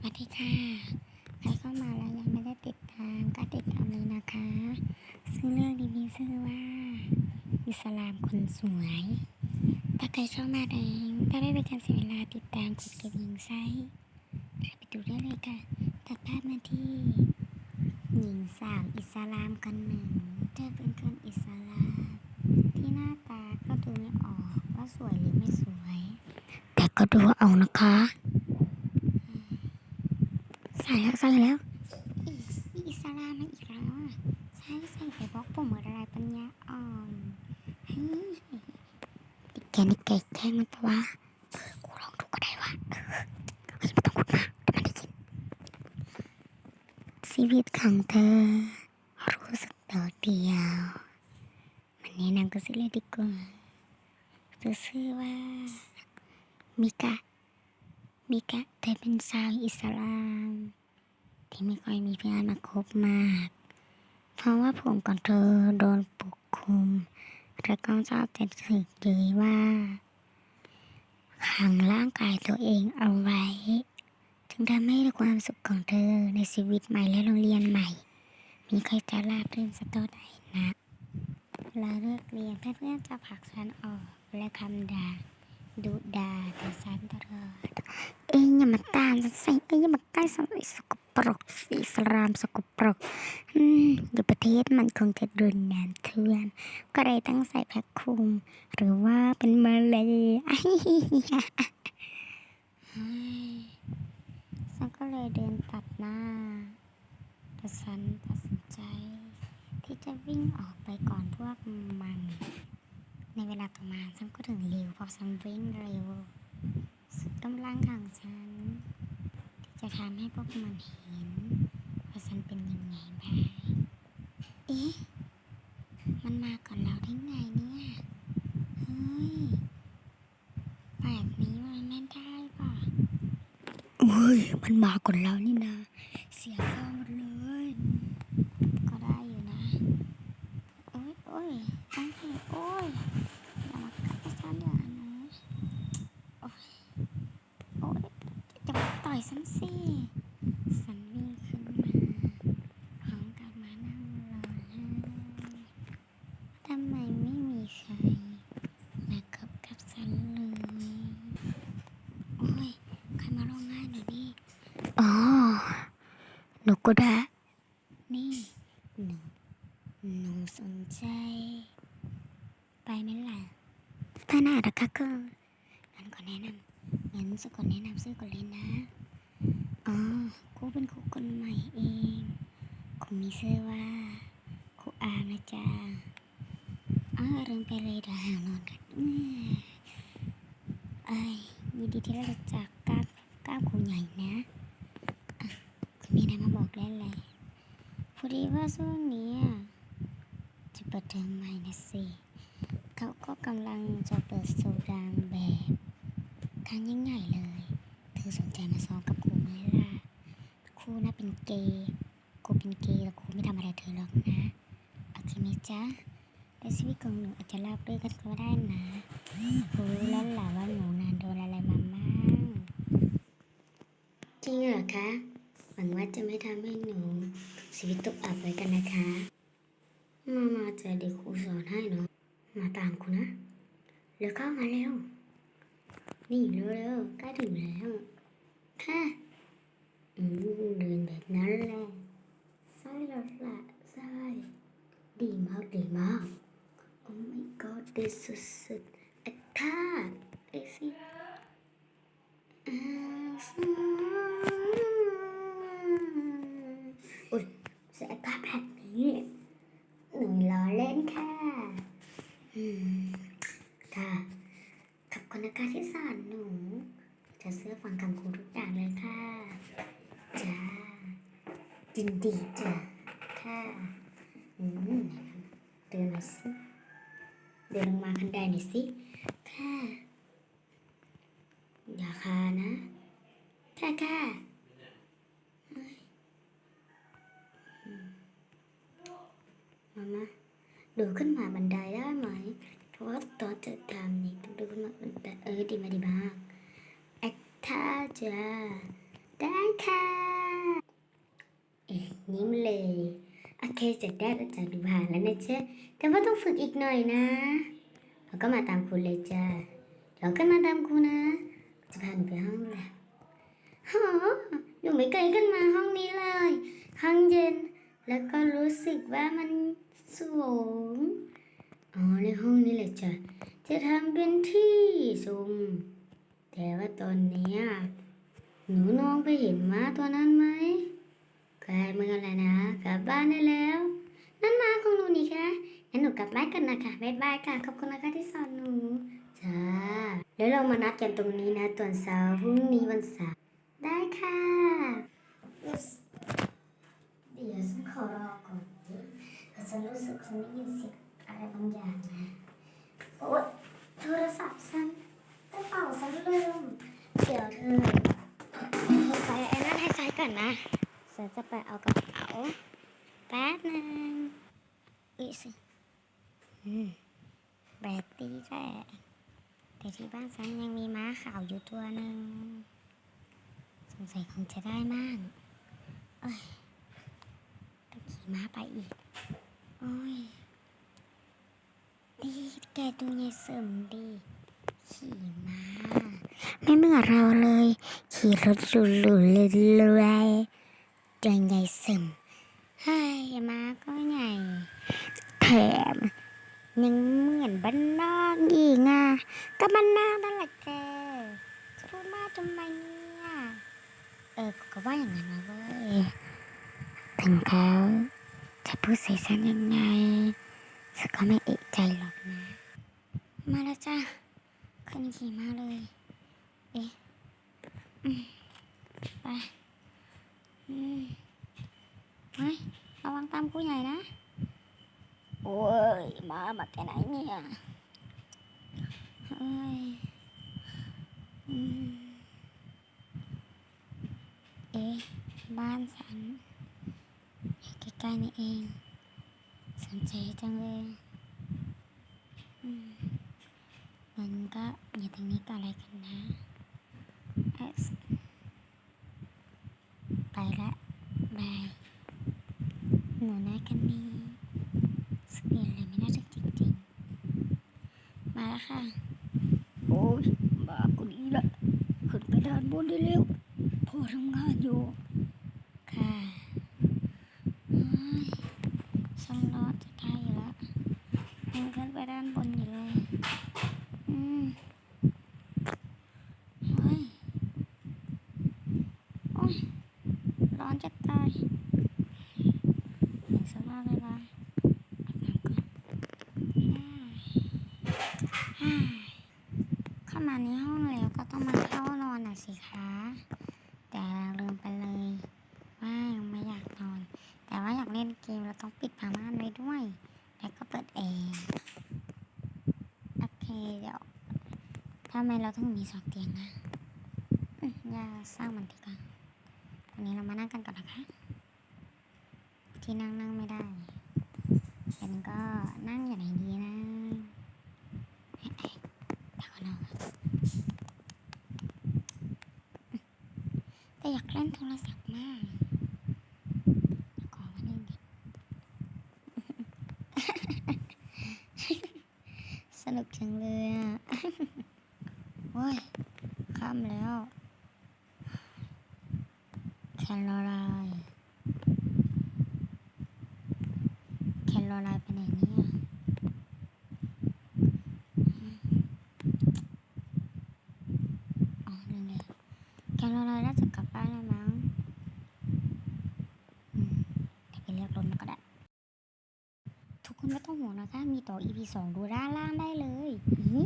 สวัสดีค่ะ ใครเข้ามาแล้วยังไม่ได้ติดตามก็ติดตามเลยนะคะ ซึ่งเรื่องนี้มีชื่อว่าอิสลามคนสวย ถ้าใครเข้ามาเองถ้าไม่เป็นการเสียเวลาติดตามกดกระดิ่งไซส์ไปดูได้เลยค่ะ ตัดภาพมาที่หญิงสาวอิสลามคนหนึ่งเธอเป็นคนอิสลาม ที่หน้าตาก็ดูไม่ออกว่าสวยหรือไม่สวย แต่ก็ดูเอานะคะ ใส่แล้วใส่แล้วอีอีอิสลามมาอีกแล้วอะใช่ใส่ไปบล็อกผมเหมือนอะไรปัญญาอ่อนเฮ้ย อีกแกนี่เก่แท้มันแต่ว่ากูลองดูก็ได้ว่ะเฮ้ยไม่ต้องพูดมากเดี๋ยวมันได้ยินชีวิตของเธอรู้สึกโดดเดี่ยวมันแนะนำกันสิเลยดีกว่าเธอชื่อว่ามิกะมิกะเธอเป็นชาวอิสลาม ที่ไม่ค่อยมีเพื่อนมาคบมาก เพราะว่าผมของเธอโดนปกคลุม และก็ชอบจะถึกยืยว่า ขังร่างกายตัวเองเอาไว้ จึงทำให้ความสุขของเธอในชีวิตใหม่และโรงเรียนใหม่ มีใครจะราบรื่นสักเท่าไหร่นะเวลาเลิกเรียนเพื่อนๆจะผลักฉันออกและคำด่าดุด่าแต่ฉันตลอด เองอย่ามาตามฉันสิเองอย่ามาใกล้ฉันสกปรกอิสลามสกปรกอืมอยู่ประเทศมันคงจะรุนแรงเทือน ก็เลยตั้งใส่แพ็คคุม หรือว่าเป็นมาเลยฉันก็เลยเดินตัดหน้าแต่ฉันตัดสินใจ ที่จะวิ่งออกไปก่อนพวกมัน ในเวลาต่อมาฉันก็ถึงเร็วเพราะฉันวิ่งเร็วำลังของฉัน ที่จะทำให้พวกมันเห็น ว่าฉันเป็นยังไงบ้างเอ๊ะ มันมาก่อนเราได้ไงเนี่ย เฮ้ย แบบนี้มันไม่ได้ป่ะเฮ้ย มันมาก่อนเรานี่นะ เสียฟอร์มหมดเลย ก็ได้อยู่นะ โอ้ยโอ้ยตั้งแต่โอ้ยอย่ามากัดฉันอย่านะ โอ้ย โอ๊ยจะมาต่อยฉันสิฉันวิ่งขึ้นมาพร้อมกับมานั่งรอให้ทำไมไม่มีใครมาคบกับฉันเลย โอ้ย ใครมาร้องไห้หน่อยดิอ๋อ หนูก็ได้ นี่หนูหนูสนใจ ไปไหมล่ะถ้าน่ารักก็งั้นขอแนะนำงั้นสกดแนะนำชื่อก่อนเลยนะ อ๋อครูเป็นครูคนใหม่เองครูมีชื่อว่าครูอานะจ๊ะอ๋อเริ่มไปเลยเดี๋ยวหานอนกันอืมเอ้ยยินดีที่ได้รู้จักก้าวก้าวครูใหญ่นะอะคุณมีอะไรมาบอกได้เลยพ อดีว่าช่วงนี้จะเปิดเทอมใหม่นะสิ เขาก็กำลังจะเปิดสูรางแบบครั้งยิ่งใหญ่เลย เธอสนใจมาซ้อมกับครูไหมล่ะ ครูน่ะเป็นเกย์ ครูเป็นเกย์แล้วครูไม่ทำอะไรเธอหรอกนะ โอเคไหมจ๊ะแต่ชีวิตของหนูอาจจะราบรื่นกันก็ได้นะครูรู้แล้วล่ะว่าหนูนานโดนอะไรมาบ้าง จริงเหรอคะ วังว่าจะไม่ทำให้หนูชีวิตตกอับเลยกันนะคะ มามาเจอเด็กครูสอนให้เนาะมาตามครูนะเร็วเข้ามาเร็ว นี่เร็วๆใกล้ถึงแล้วค่ะอืมเดินแบบนั้นแหละใช่แล้วล่ะใช่ดีมากดีมากโอ้ my god ดีสุดๆอะค่ะไปสิอ่าอุ้ย พาแบบนี้หนูล้อเล่นค่ะค่ะขอบคุณนะคะที่สอนหนู จะเสื้อฟังคำครูทุกอย่างเลยค่ะจ้ายินดีจ้ะค่ะอืมเดินหน่อยสิเดินลงมาคันไดหน่อยสิค่ะอย่าคานะค่ะค่ะ มามาดูขึ้นมาบันไดได้ไหม เพราะว่าตอนจะทำนี่ต้องดูขึ้นมาบันไดเออดีมาดีมากแอคท่าจ้าได้ค่ะเอ๊ะยิ้มเลย โอเคเสร็จได้แล้วจาดูผ่านแล้วนะจ๊แต่ว่าต้องฝึกอีกหน่อยนะเราก็มาตามครูเลยจ้าเดี๋ยวขึ้นมาตามครูนะ จะพาหนูไปห้องแลบฮะหนูไม่เคยขึ้นมาห้องนี้เลย ห้องเย็น แล้วก็รู้สึกว่ามันสูง อ๋อ ในห้องนี้แหละจ้ะ จะทำเป็นที่ซุ่มแต่ว่าตอนเนี้ยหนูน้องไปเห็นม้าตัวนั้นไหมกลายเมืองอะไรนะ กลับบ้านได้แล้ว นั่นม้าของหนูนี่คะงั้นหนูกลับบ้านกันนะคะบ๊ายบายค่ะ ขอบคุณนะคะที่สอนหนู จ้า แล้วเรามานัดกันตรงนี้นะตอนเช้าพรุ่งนี้วันเสาร์ได้ค่ะ เดี๋ยวฉันขอรอก่อนแต่ฉันรู้สึกฉันได้ยินเสียงอะไรบางอย่างนะโอ๊ยโทรศัพท์ฉันกระเป๋าฉันลืมเดี๋ยวเธอไปไอ้นั่นให้ซ้ายก่อนนะฉันจะไปเอากระเป๋าแป๊บหนึงอุ้ยสิอืมแบตตีแหละแต่ที่บ้านฉันยังมีม้าขาวอยู่ตัวหนึ่งสงสัยคงจะได้มั่งเอ้ย ขี่ม้าไปอีก โอ้ย ดีแกดูยายเสริมดี ขี่ม้า ไม่เหมือนเราเลย ขี่รถหรูๆเลยรวยๆจังยายเสริมเฮ้ยม้าก็ใหญ่ แถม ยังเหมือนบ้านนอกอีกอะก็บ้านนอกนั่นแหละแกจะพูดมากทำไมเนี่ย เออก็ว่าอย่างนั้นนะเว้ย ถึงเขาจะพูดใส่ฉันยังไงฉันก็ไม่เอกใจหรอกนะ มาแล้วจ้าขึ้นขี่มาเลย เอ๊ะอืมไปอืมเฮ้ยระวังตามกูใหญ่นะ โอ้ย มามาแต่ไหนเนี่ยเฮ้ยอืมเอ๊ะบ้านฉัน กล้ๆนี่เอง สนใจจังเลยมันก็อยู่ตรงนี้ก็อะไรกันนะไปละบาย หนูนะกันนี้สเปลี่ยนเลยไม่น่าจะจริงๆ มาแล้วค่ะ โอ้ยบาคนนี้ละขึ้นไปด้านบนได้เร็วพอทำงานอยู่ ค่ะเฮ้ยฉันร้อนจะตายอยู่แล้วยังขึ้นไป ด้านบนอยู่เลยอืมเฮ้ยโอ้ยร้อนจะตายเห็นสภาพเลยละอาก่อนฮ่าฮ่าเข้ามาในห้องแล้วก็ต้องมาเข้านอนน่ะสิคะ แต่ลืมไปเลยว่ายังไม่อยากนอน แต่ว่าอยากเล่นเกมเราต้องปิดผ้าม่านไว้ด้วย แล้วก็เปิดแอร์โอเคเดี๋ยวทำ ไมเราต้องมีสองเตียงนะอย่าสร้างมันดีกว่าวันนี้เรามานั่งกันก่อนนะคะ ที่นั่งนั่งไม่ได้เดี๋ยวนี้ก็นั่งอย่างไหนดีนะเอ๊ะเอ๊ะเดี๋ยวก่อนนะแต่อยากเล่นโทรศัพท์มากขอมาเล่นดิสนุกจังเลยอะ โอ้ยค่ำแล้วแคลอไลแคลอไลน์ไปไหนเนี่ยอ๋อนั่นเลยแคลอไลน่าจะกลับบ้านแล้วมั้งอืมเดี๋ยวไปเรียกรถมาก็ได้ ทุกคนไม่ต้องห่วงนะคะ มีต่อ EP 2 ดูด้านล่างได้เลยอี